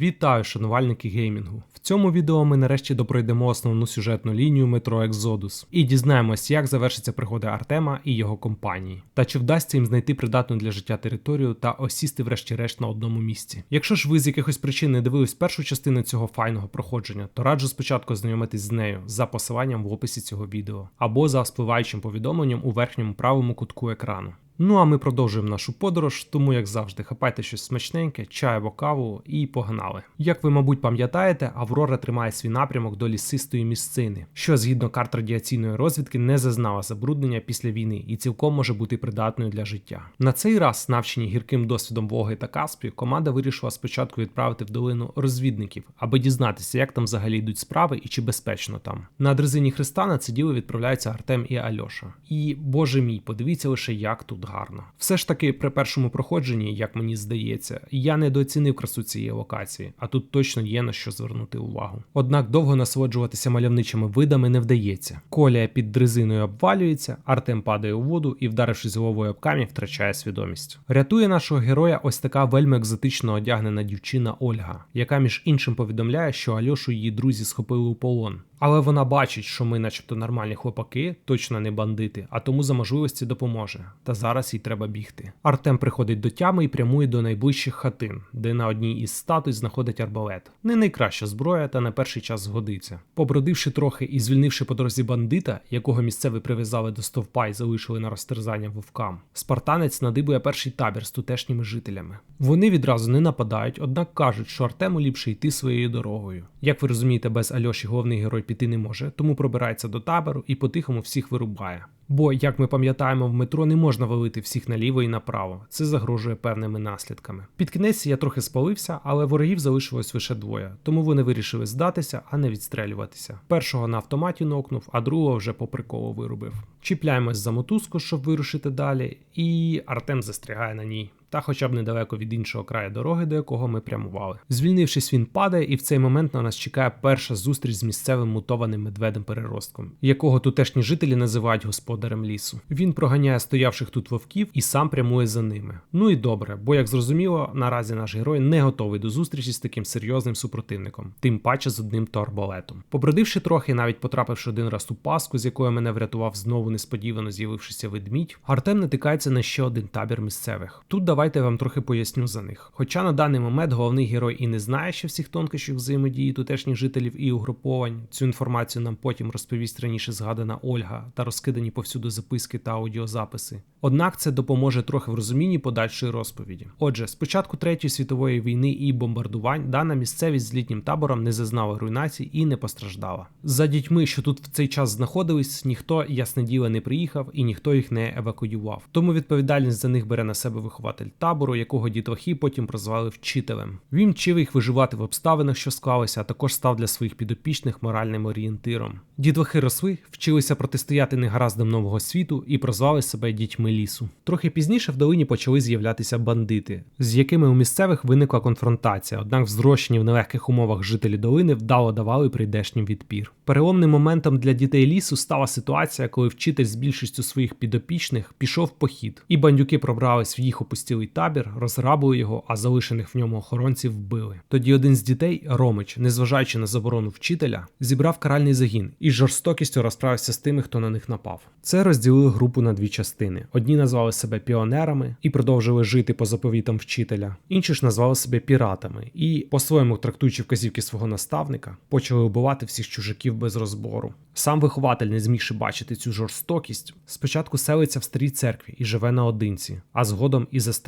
Вітаю, шанувальники геймінгу! В цьому відео ми нарешті допройдемо основну сюжетну лінію метро Exodus і дізнаємось, як завершиться пригоди Артема і його компанії, та чи вдасться їм знайти придатну для життя територію та осісти врешті-решт на одному місці. Якщо ж ви з якихось причин не дивились першу частину цього файного проходження, то раджу спочатку ознайомитись з нею за посиланням в описі цього відео або за спливаючим повідомленням у верхньому правому кутку екрану. Ну а ми продовжуємо нашу подорож, тому як завжди, хапайте щось смачненьке, чай або каву і погнали. Як ви, мабуть, пам'ятаєте, Аврора тримає свій напрямок до лісистої місцини, що згідно карт радіаційної розвідки не зазнала забруднення після війни і цілком може бути придатною для життя. На цей раз, навчені гірким досвідом Воги та Каспі, команда вирішила спочатку відправити в долину розвідників, аби дізнатися, як там взагалі йдуть справи і чи безпечно там. На дрезині Христа на це діло відправляються Артем і Альоша. І боже мій, подивіться лише, як тут гарно. Все ж таки, при першому проходженні, як мені здається, я недооцінив красу цієї локації, а тут точно є на що звернути увагу. Однак довго насолоджуватися мальовничими видами не вдається. Колія під дрезиною обвалюється, Артем падає у воду і, вдарившись головою об камінь, втрачає свідомість. Рятує нашого героя ось така вельми екзотично одягнена дівчина Ольга, яка між іншим повідомляє, що Альошу її друзі схопили у полон. Але вона бачить, що ми, начебто, нормальні хлопаки, точно не бандити, а тому за можливості допоможе. Та зараз їй треба бігти. Артем приходить до тями і прямує до найближчих хатин, де на одній із статуй знаходить арбалет. Не найкраща зброя, та на перший час згодиться. Побродивши трохи і звільнивши по дорозі бандита, якого місцеві прив'язали до стовпа і залишили на розтерзання вовкам, спартанець надибує перший табір з тутешніми жителями. Вони відразу не нападають, однак кажуть, що Артему ліпше йти своєю дорогою. Як ви розумієте, без Альоші головний герой піти не може, тому пробирається до табору і по-тихому всіх вирубає. Бо, як ми пам'ятаємо, в метро не можна валити всіх наліво і направо. Це загрожує певними наслідками. Під кінець я трохи спалився, але ворогів залишилось лише двоє, тому вони вирішили здатися, а не відстрелюватися. Першого на автоматі нокнув, а другого вже по приколу вирубив. Чіпляємось за мотузку, щоб вирушити далі, і Артем застрягає на ній. Та хоча б недалеко від іншого краю дороги, до якого ми прямували. Звільнившись, він падає, і в цей момент на нас чекає перша зустріч з місцевим мутованим медведем переростком, якого тутешні жителі називають господарем лісу. Він проганяє стоявших тут вовків і сам прямує за ними. Ну і добре, бо як зрозуміло, наразі наш герой не готовий до зустрічі з таким серйозним супротивником, тим паче з одним торболетом. Побродивши трохи, навіть потрапивши один раз у паску, з якої мене врятував знову несподівано з'явившися ведмідь, Артем натикається на ще один табір місцевих. Тут давайте я вам трохи поясню за них. Хоча на даний момент головний герой і не знає ще всіх тонкощів взаємодії тутешніх жителів і угруповань. Цю інформацію нам потім розповість раніше згадана Ольга та розкидані повсюду записки та аудіозаписи. Однак це допоможе трохи в розумінні подальшої розповіді. Отже, з початку Третьої світової війни і бомбардувань дана місцевість з літнім табором не зазнала руйнацій і не постраждала. За дітьми, що тут в цей час знаходились, ніхто ясне діло не приїхав і ніхто їх не евакуював. Тому відповідальність за них бере на себе вихователь табору, якого дітлахи потім прозвали вчителем. Він вчив їх виживати в обставинах, що склалися, а також став для своїх підопічних моральним орієнтиром. Дітлахи росли, вчилися протистояти негараздам нового світу і прозвали себе дітьми лісу. Трохи пізніше в долині почали з'являтися бандити, з якими у місцевих виникла конфронтація, однак взрощені в нелегких умовах жителі долини вдало давали прийдешнім відпір. Переломним моментом для дітей лісу стала ситуація, коли вчитель з більшістю своїх підопічних пішов в похід, і бандюки пробрались в їх опустілий табір, розграбили його, а залишених в ньому охоронців вбили. Тоді один з дітей, Ромич, незважаючи на заборону вчителя, зібрав каральний загін і з жорстокістю розправився з тими, хто на них напав. Це розділили групу на дві частини: одні назвали себе піонерами і продовжили жити по заповітам вчителя, інші ж назвали себе піратами і, по-своєму трактуючи вказівки свого наставника, почали вбивати всіх чужаків без розбору. Сам вихователь, не змігши бачити цю жорстокість, спочатку селиться в старій церкві і живе наодинці, а згодом і застрелюється.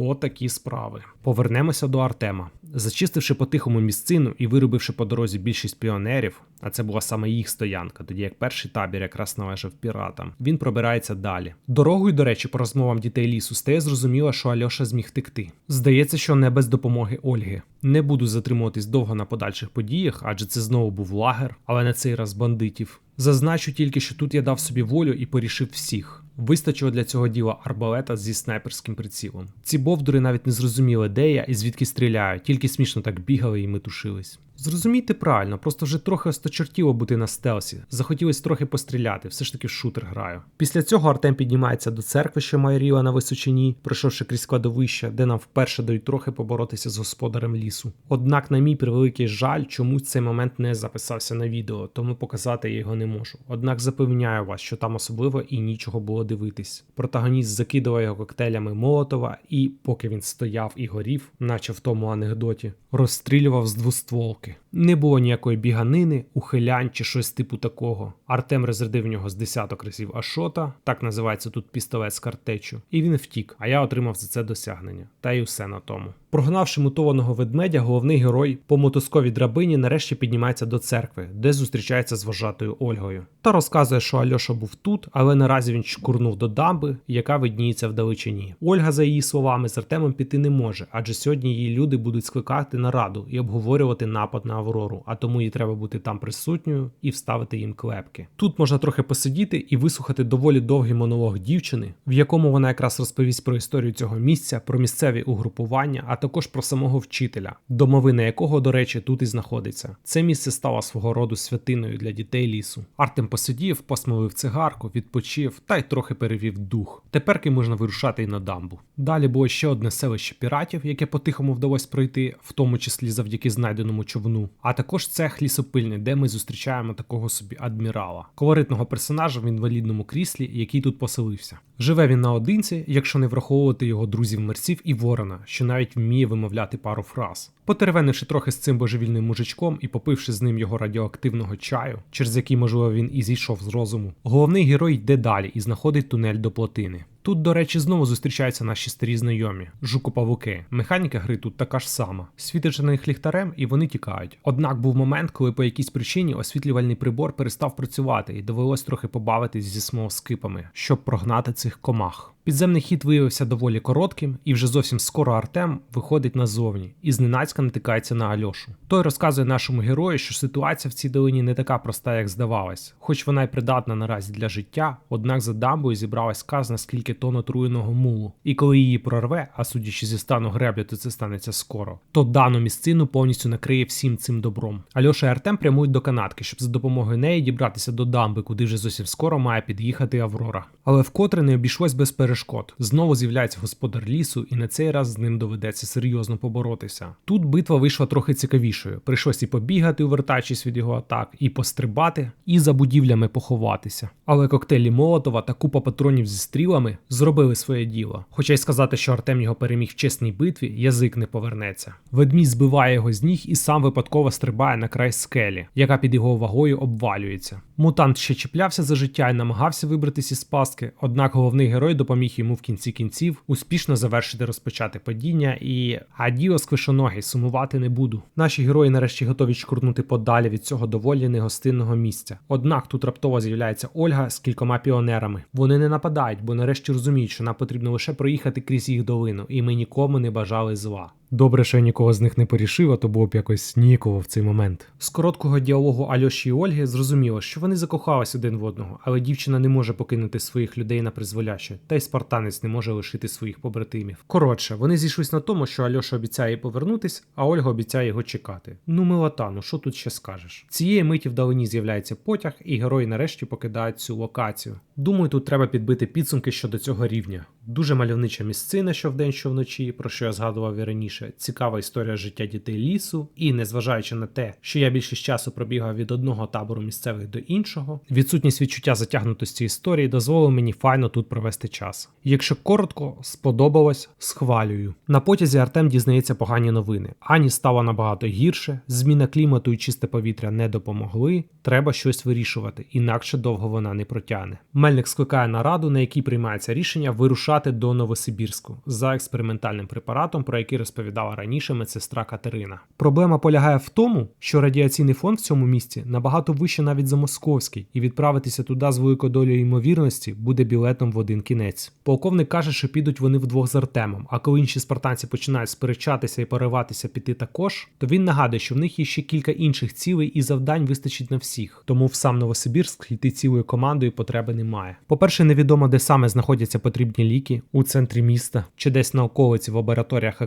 От такі справи. Повернемося до Артема. Зачистивши по-тихому місцину і виробивши по дорозі більшість піонерів, а це була саме їх стоянка, тоді як перший табір якраз належав піратам, він пробирається далі. Дорогою, до речі, по розмовам дітей лісу стає зрозуміло, що Альоша зміг втекти. Здається, що не без допомоги Ольги. Не буду затримуватись довго на подальших подіях, адже це знову був лагер, але на цей раз бандитів. Зазначу тільки, що тут я дав собі волю і порішив всіх. Вистачило для цього діла арбалета зі снайперським прицілом. Ці бовдури навіть не зрозуміли, де я і звідки стріляю, тільки смішно так бігали і метушились. Зрозумійте правильно, просто вже трохи осточертіло бути на стелсі. Захотілось трохи постріляти, все ж таки в шутер граю. Після цього Артем піднімається до церкви, що має ріла на височині, пройшовши крізь кладовище, де нам вперше дають трохи поборотися з господарем лісу. Однак, на мій превеликий жаль, чомусь цей момент не записався на відео, тому показати я його не можу. Однак запевняю вас, що там особливо і нічого було дивитись. Протагоніст закидував його коктейлями Молотова і, поки він стояв і горів, наче в тому анекдоті, розстрілював з двостволки. Не було ніякої біганини, ухилянь чи щось типу такого. Артем розрядив в нього з десяток разів Ашота, так називається тут пістолет з картечу, і він втік, а я отримав за це досягнення. Та й усе на тому. Прогнавши мутованого ведмедя, головний герой по мотузковій драбині нарешті піднімається до церкви, де зустрічається з вожатою Ольгою. Та розказує, що Альоша був тут, але наразі він чкурнув до дамби, яка видніється вдалечині. Ольга, за її словами, з Артемом піти не може, адже сьогодні її люди будуть скликати нараду і обговорювати напад на Аврору, а тому їй треба бути там присутньою і вставити їм клепки. Тут можна трохи посидіти і вислухати доволі довгий монолог дівчини, в якому вона якраз розповість про історію цього місця, про місцеві угрупування, також про самого вчителя, домовина якого, до речі, тут і знаходиться. Це місце стало свого роду святиною для дітей лісу. Артем посидів, посмолив цигарку, відпочив та й трохи перевів дух. Теперки можна вирушати й на дамбу. Далі було ще одне селище піратів, яке по-тихому вдалося пройти, в тому числі завдяки знайденому човну. А також цех лісопильний, де ми зустрічаємо такого собі адмірала, колоритного персонажа в інвалідному кріслі, який тут поселився. Живе він наодинці, якщо не враховувати його друзів мерців і ворона, що навіть вміє вимовляти пару фраз. Потеревенивши трохи з цим божевільним мужичком і попивши з ним його радіоактивного чаю, через який, можливо, він і зійшов з розуму, головний герой йде далі і знаходить тунель до плотини. Тут, до речі, знову зустрічаються наші старі знайомі жуко-павуки. Механіка гри тут така ж сама. Світиш на них ліхтарем і вони тікають. Однак був момент, коли по якійсь причині освітлювальний прибор перестав працювати і довелось трохи побавитись зі смолоскипами, щоб прогнати цих комах. Підземний хід виявився доволі коротким, і вже зовсім скоро Артем виходить назовні і зненацька натикається на Альошу. Той розказує нашому герою, що ситуація в цій долині не така проста, як здавалось, хоч вона й придатна наразі для життя, однак за дамбою зібралась казна скільки тонн отруєного мулу. І коли її прорве, а судячи зі стану греблі, то це станеться скоро, то дану місцину повністю накриє всім цим добром. Альоша і Артем прямують до канатки, щоб за допомогою неї дібратися до дамби, куди вже зовсім скоро має під'їхати Аврора. Але вкотре не обійшлось без перешкод. Знову з'являється господар лісу, і на цей раз з ним доведеться серйозно поборотися. Тут битва вийшла трохи цікавішою. Прийшлось і побігати, увертаючись від його атак, і пострибати, і за будівлями поховатися. Але коктейлі Молотова та купа патронів зі стрілами зробили своє діло. Хоча й сказати, що Артем його переміг в чесній битві, язик не повернеться. Ведмідь збиває його з ніг і сам випадково стрибає на край скелі, яка під його вагою обвалюється. Мутант ще чіплявся за життя і намагався вибратися із пастки, однак головний герой допоміг йому в кінці кінців успішно завершити розпочати падіння і адіо сквишоногий, сумувати не буду. Наші герої нарешті готові чкурнути подалі від цього доволі негостинного місця. Однак тут раптово з'являється Ольга з кількома піонерами. Вони не нападають, бо нарешті розуміють, що нам потрібно лише проїхати крізь їх долину, і ми нікому не бажали зла. Добре, що я нікого з них не порішив, а то було б якось ніяково в цей момент. З короткого діалогу Альоші і Ольги зрозуміло, що вони закохались один в одного, але дівчина не може покинути своїх людей на призволяще, та й спартанець не може лишити своїх побратимів. Коротше, вони зійшлись на тому, що Альоша обіцяє повернутись, а Ольга обіцяє його чекати. Ну, милота, ну що тут ще скажеш? Цієї миті вдалині з'являється потяг, і герої нарешті покидають цю локацію. Думаю, тут треба підбити підсумки щодо цього рівня. Дуже мальовнича місцина, що вдень, що вночі, про що я згадував і раніше. Цікава історія життя дітей лісу, і незважаючи на те, що я більшість часу пробігав від одного табору місцевих до іншого, відсутність відчуття затягнутості історії дозволила мені файно тут провести час. Якщо коротко, сподобалось, схвалюю. На потязі Артем дізнається погані новини. Ані стало набагато гірше, зміна клімату і чисте повітря не допомогли. Треба щось вирішувати, інакше довго вона не протягне. Мельник скликає нараду, на якій приймається рішення вирушати до Новосибірську за експериментальним препаратом, про який розповідала раніше медсестра Катерина. Проблема полягає в тому, що радіаційний фон в цьому місці набагато вище навіть за московський, і відправитися туди з великою долею ймовірності буде білетом в один кінець. Полковник каже, що підуть вони вдвох з Артемом. А коли інші спартанці починають сперечатися і пориватися піти також, то він нагадує, що в них є ще кілька інших цілей і завдань вистачить на всіх. Тому в сам Новосибірськ йти цілою командою потреби немає. По-перше, невідомо, де саме знаходяться потрібні ліки. у центрі міста чи десь на околиці в лабораторіях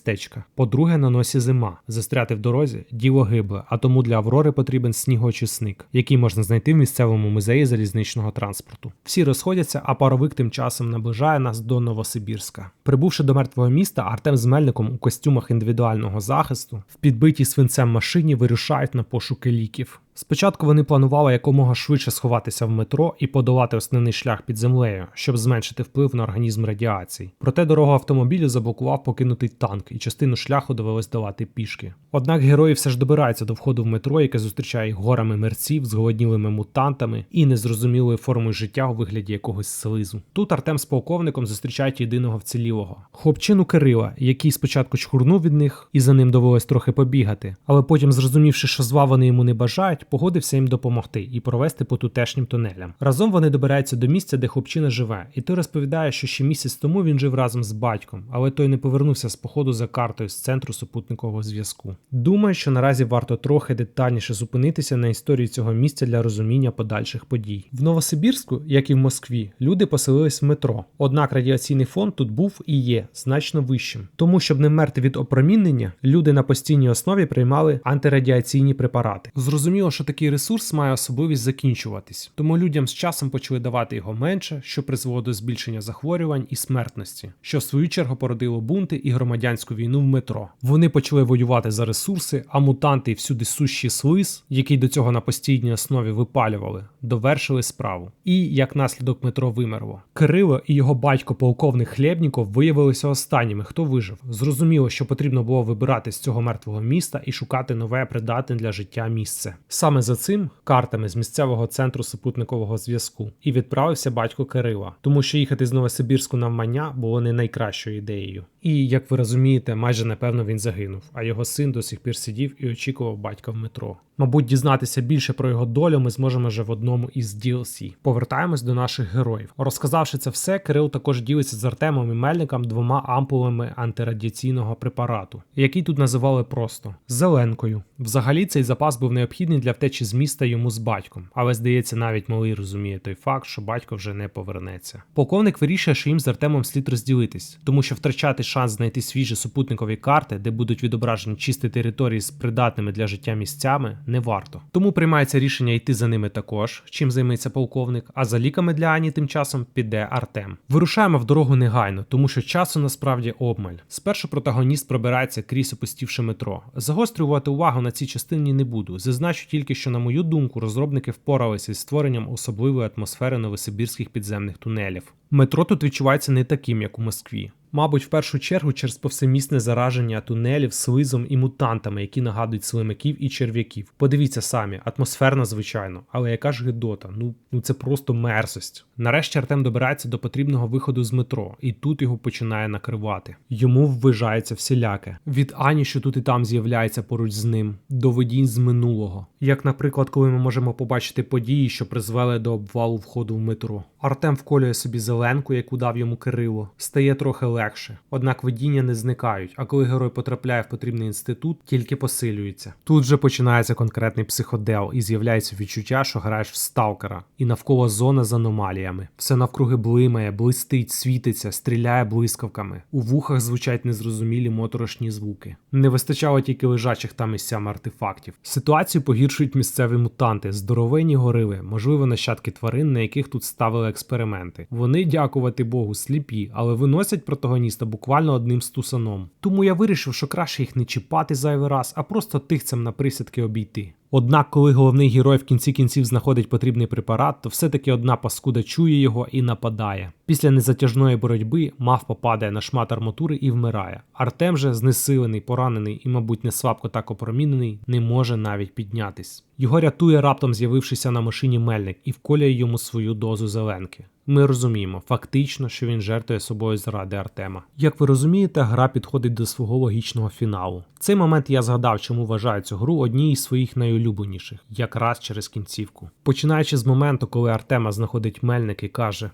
академмістечка. По-друге, на носі зима. Застряти в дорозі діло гибле, а тому для Аврори потрібен снігоочисник, який можна знайти в місцевому музеї залізничного транспорту. Всі розходяться, а паровик тим часом наближає нас до Новосибірська. Прибувши до мертвого міста, Артем з Мельником у костюмах індивідуального захисту в підбитій свинцем машині вирушають на пошуки ліків. Спочатку вони планували якомога швидше сховатися в метро і подолати основний шлях під землею, щоб зменшити вплив на організм радіації. Проте дорогу автомобілю заблокував покинутий танк, і частину шляху довелось долати пішки. Однак герої все ж добираються до входу в метро, яке зустрічає горами мерців, зголоднілими мутантами і незрозумілою формою життя у вигляді якогось слизу. Тут Артем з полковником зустрічають єдиного вцілілого хлопчину Кирила, який спочатку чхурнув від них, і за ним довелось трохи побігати, але потім, зрозумівши, що зла вони йому не бажають, погодився їм допомогти і провести по тутешнім тунелям. Разом вони добираються до місця, де хлопчина живе, і той розповідає, що ще місяць тому він жив разом з батьком, але той не повернувся з походу за картою з центру супутникового зв'язку. Думаю, що наразі варто трохи детальніше зупинитися на історії цього місця для розуміння подальших подій. В Новосибірську, як і в Москві, люди поселились в метро. Однак радіаційний фон тут був і є значно вищим. Тому, щоб не вмерти від опромінення, люди на постійній основі приймали антирадіаційні препарати. Зрозуміло, що такий ресурс має особливість закінчуватись, тому людям з часом почали давати його менше, що призвело до збільшення захворювань і смертності, що в свою чергу породило бунти і громадянську війну в метро. Вони почали воювати за ресурси, а мутанти і всюди сущий слиз, який до цього на постійній основі випалювали, довершили справу. І як наслідок метро вимерло. Кирило і його батько полковник Хлєбніков виявилися останніми, хто вижив. Зрозуміло, що потрібно було вибирати з цього мертвого міста і шукати нове придатне для життя місце. Саме за цим картами з місцевого центру супутникового зв'язку і відправився батько Кирила, тому що їхати з Новосибірську навмання було не найкращою ідеєю. І як ви розумієте, майже напевно він загинув, а його син до сих пір сидів і очікував батька в метро. Мабуть, дізнатися більше про його долю ми зможемо вже в одному із DLC. Повертаємось до наших героїв. Розказавши це все, Кирил також ділиться з Артемом і Мельником двома ампулами антирадіаційного препарату, який тут називали просто зеленкою. Взагалі цей запас був необхідний для втечі з міста йому з батьком, але здається, навіть малий розуміє той факт, що батько вже не повернеться. Полковник вирішує, що їм з Артемом слід розділитись, тому що втрачати шанс знайти свіжі супутникові карти, де будуть відображені чисті території з придатними для життя місцями, не варто. Тому приймається рішення йти за ними також, чим займеться полковник. А за ліками для Ані тим часом піде Артем. Вирушаємо в дорогу негайно, тому що часу насправді обмаль. Спершу протагоніст пробирається крізь опустівши метро. Загострювати увагу на цій частині не буду. Зазначу тільки, що, на мою думку, розробники впоралися із створенням особливої атмосфери новосибірських підземних тунелів. Метро тут відчувається не таким, як у Москві. Мабуть, в першу чергу через повсемісне зараження тунелів слизом і мутантами, які нагадують слимаків і черв'яків. Подивіться самі, атмосферно, звичайно, але яка ж гидота? Ну, ну це просто мерзость. Нарешті Артем добирається до потрібного виходу з метро, і тут його починає накривати. Йому ввижається всіляке. Від Ані, що тут і там з'являється поруч з ним, до видінь з минулого. Як, наприклад, коли ми можемо побачити події, що призвели до обвалу входу в метро. Артем вколює собі зеленку, яку дав йому Кирило, стає трохи легше. Однак видіння не зникають, а коли герой потрапляє в потрібний інститут, тільки посилюється. Тут вже починається конкретний психодел і з'являється відчуття, що граєш в сталкера, і навколо зона з аномаліями. Все навкруги блимає, блистить, світиться, стріляє блискавками. У вухах звучать незрозумілі моторошні звуки. Не вистачало тільки лежачих там місцями артефактів. Ситуацію погіршують місцеві мутанти, здоровенні горили, можливо, нащадки тварин, на яких тут ставили експерименти. Вони, дякувати Богу, сліпі, але виносять протагоніста буквально одним стусаном. Тому я вирішив, що краще їх не чіпати зайвий раз, а просто тихцем на присідки обійти. Однак, коли головний герой в кінці кінців знаходить потрібний препарат, то все-таки одна паскуда чує його і нападає. Після незатяжної боротьби мавпа падає на шмат арматури і вмирає. Артем же, знесилений, поранений і, мабуть, не слабко так опромінений, не може навіть піднятись. Його рятує раптом з'явившися на машині мельник і вколює йому свою дозу зеленки. Ми розуміємо фактично, що він жертвує собою заради Артема. Як ви розумієте, гра підходить до свого логічного фіналу. В цей момент я згадав, чому вважаю цю гру однією з своїх найулюбленіших, якраз через кінцівку. Починаючи з моменту, коли Артема знаходить мельник і каже: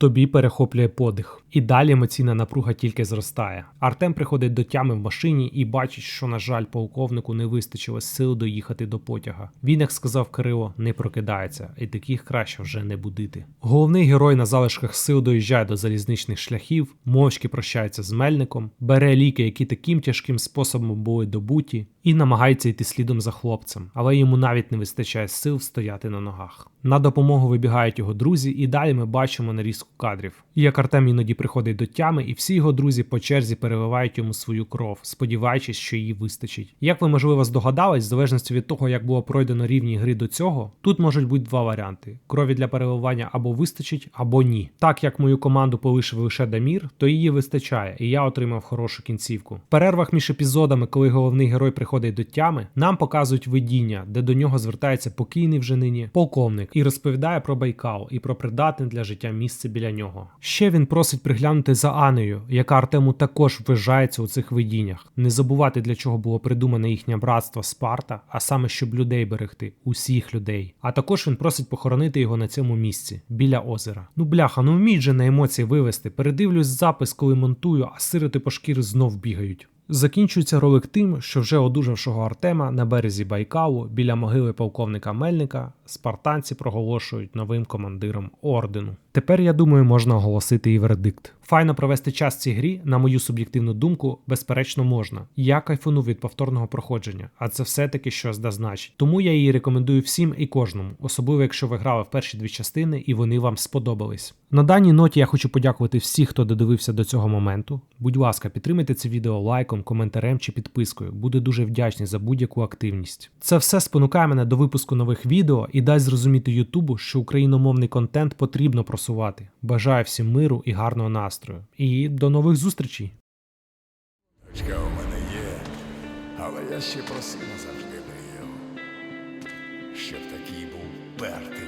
тобі перехоплює подих. І далі емоційна напруга тільки зростає. Артем приходить до тями в машині і бачить, що, на жаль, полковнику не вистачило сил доїхати до потяга. Він, як сказав Кирило, не прокидається, і таких краще вже не будити. Головний герой на залишках сил доїжджає до залізничних шляхів, мовчки прощається з мельником, бере ліки, які таким тяжким способом були добуті, і намагається йти слідом за хлопцем, але йому навіть не вистачає сил стояти на ногах. На допомогу вибігають його друзі, і далі ми бачимо нарізку кадрів. І як Артем іноді приходить до тями, і всі його друзі по черзі переливають йому свою кров, сподіваючись, що її вистачить. Як ви можливо здогадались, в залежності від того, як було пройдено рівні гри до цього, тут можуть бути два варіанти: крові для переливання або вистачить, або ні. Так як мою команду полишив лише Дамір, то її вистачає, і я отримав хорошу кінцівку. В перервах між епізодами, коли головний герой приходить до тями, нам показують видіння, де до нього звертається покійний вже нині полковник і розповідає про Байкал і про придатне для життя місце біля нього. Ще він просить приглянути за Анею, яка Артему також ввижається у цих видіннях, не забувати для чого було придумане їхнє братство Спарта, а саме щоб людей берегти, усіх людей. А також він просить похоронити його на цьому місці, біля озера. Ну бляха, ну вміть же на емоції вивести. Передивлюсь запис, коли монтую, а сироти по шкірі знов бігають. Закінчується ролик тим, що вже одужавшого Артема на березі Байкалу біля могили полковника Мельника спартанці проголошують новим командиром ордену. Тепер, я думаю, можна оголосити і вердикт. Файно провести час в цій грі, на мою суб'єктивну думку, безперечно можна. Я кайфанув від повторного проходження, а це все-таки щось да значить. Тому я її рекомендую всім і кожному, особливо якщо ви грали в перші дві частини і вони вам сподобались. На даній ноті я хочу подякувати всіх, хто додивився до цього моменту. Будь ласка, підтримайте це відео лайком, коментарем чи підпискою. Буду дуже вдячний за будь-яку активність. Це все спонукає мене до випуску нових відео і дасть зрозуміти Ютубу, що україномовний контент потрібно просувати. Бажаю всім миру і гарного настрою. І до нових зустрічей! Дочка у мене є, але я ще просила завжди мріяв. Щоб такий був пертий